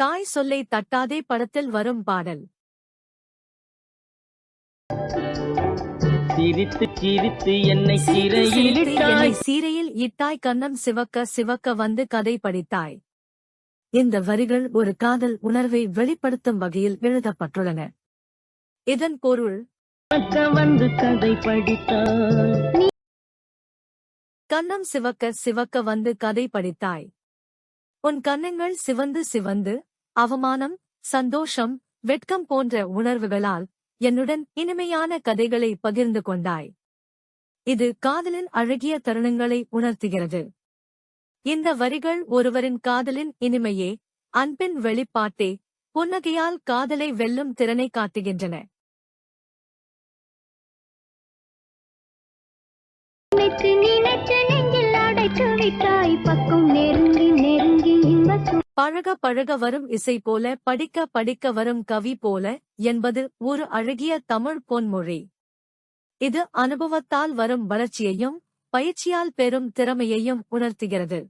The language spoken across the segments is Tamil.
தாய் சொல்லை தட்டாதே படத்தில் வரும் பாடல். சிரித்து சிரித்து என்னை சிறையிலிட்டாய் என்னை சீரையில் இட்டாய். கண்ணம் சிவக்க சிவக்க வந்து கதை படித்தாய். இந்த வரிகள் ஒரு காதல் உணர்வை வெளிப்படுத்தும் வகையில் எழுதப்பட்டுள்ளன. இதன் பொருள் வந்து கதை படித்தாய். கண்ணம் சிவக்க சிவக்க வந்து கதை படித்தாய். உன் கண்ணங்கள் சிவந்து சிவந்து அவமானம் சந்தோஷம் வெட்கம் போன்ற உணர்வுகளால் என்னுடன் இனிமையான கதைகளை பகிர்ந்து கொண்டாய். இது காதலின் அழகிய தருணங்களை உணர்த்துகிறது. இந்த வரிகள் ஒருவரின் காதலின் இனிமையே அன்பின் வெளிப்பாட்டே புன்னகையால் காதலை வெல்லும் திறனை காட்டுகின்றன. நினைத்து நினைத்து நெஞ்சில் அடைத்து விட்டாய் பக்கம் நெருங்கி பழக பழக வரும் இசை போல படிக்க படிக்க வரும் கவி போல என்பது ஒரு அழகிய தமிழ் பொன்மொழி. இது அனுபவத்தால் வரும் வளர்ச்சியையும் பயிற்சியால் பெறும் திறமையையும் உணர்த்துகிறது.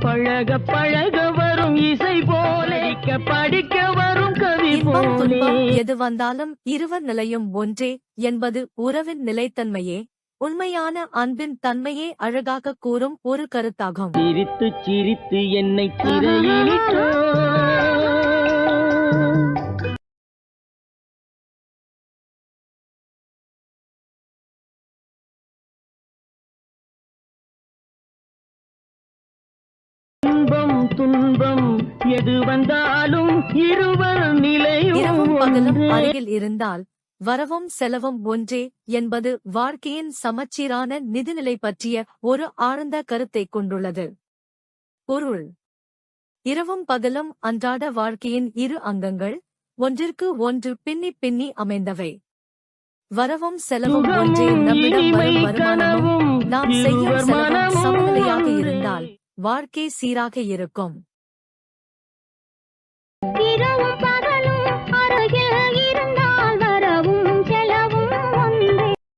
பழக பழக வரும் இசை போல படிக்க வரும் கவி துன்பம் எது வந்தாலும் இருவர் நிலையும் ஒன்றே என்பது உறவின் நிலைத்தன்மையே. உண்மையான அன்பின் தன்மையே அழகாக கூறும் ஒரு கருத்தாகும் சிரித்து சிரித்து என்னை இன்பம் துன்பம் எது வந்தாலும் இருவர் நிலையும் இரவும் பகலும். அருகில் இருந்தால் வரவும் செலவும் ஒன்றே என்பது வாழ்க்கையின் சமச்சீரான நிதிநிலை பற்றிய ஒரு ஆழ்ந்த கருத்தைக் கொண்டுள்ளது. பொருள். இரவும் பகலும் அன்றாட வாழ்க்கையின் இரு அங்கங்கள் ஒன்றிற்கு ஒன்று பின்னி பின்னி அமைந்தவை. வரவும் செலவும் நம்மிடம் நாம் செய்யும் செலவும் சமநிலையாக இருந்தால் வாழ்க்கை சீராக இருக்கும்.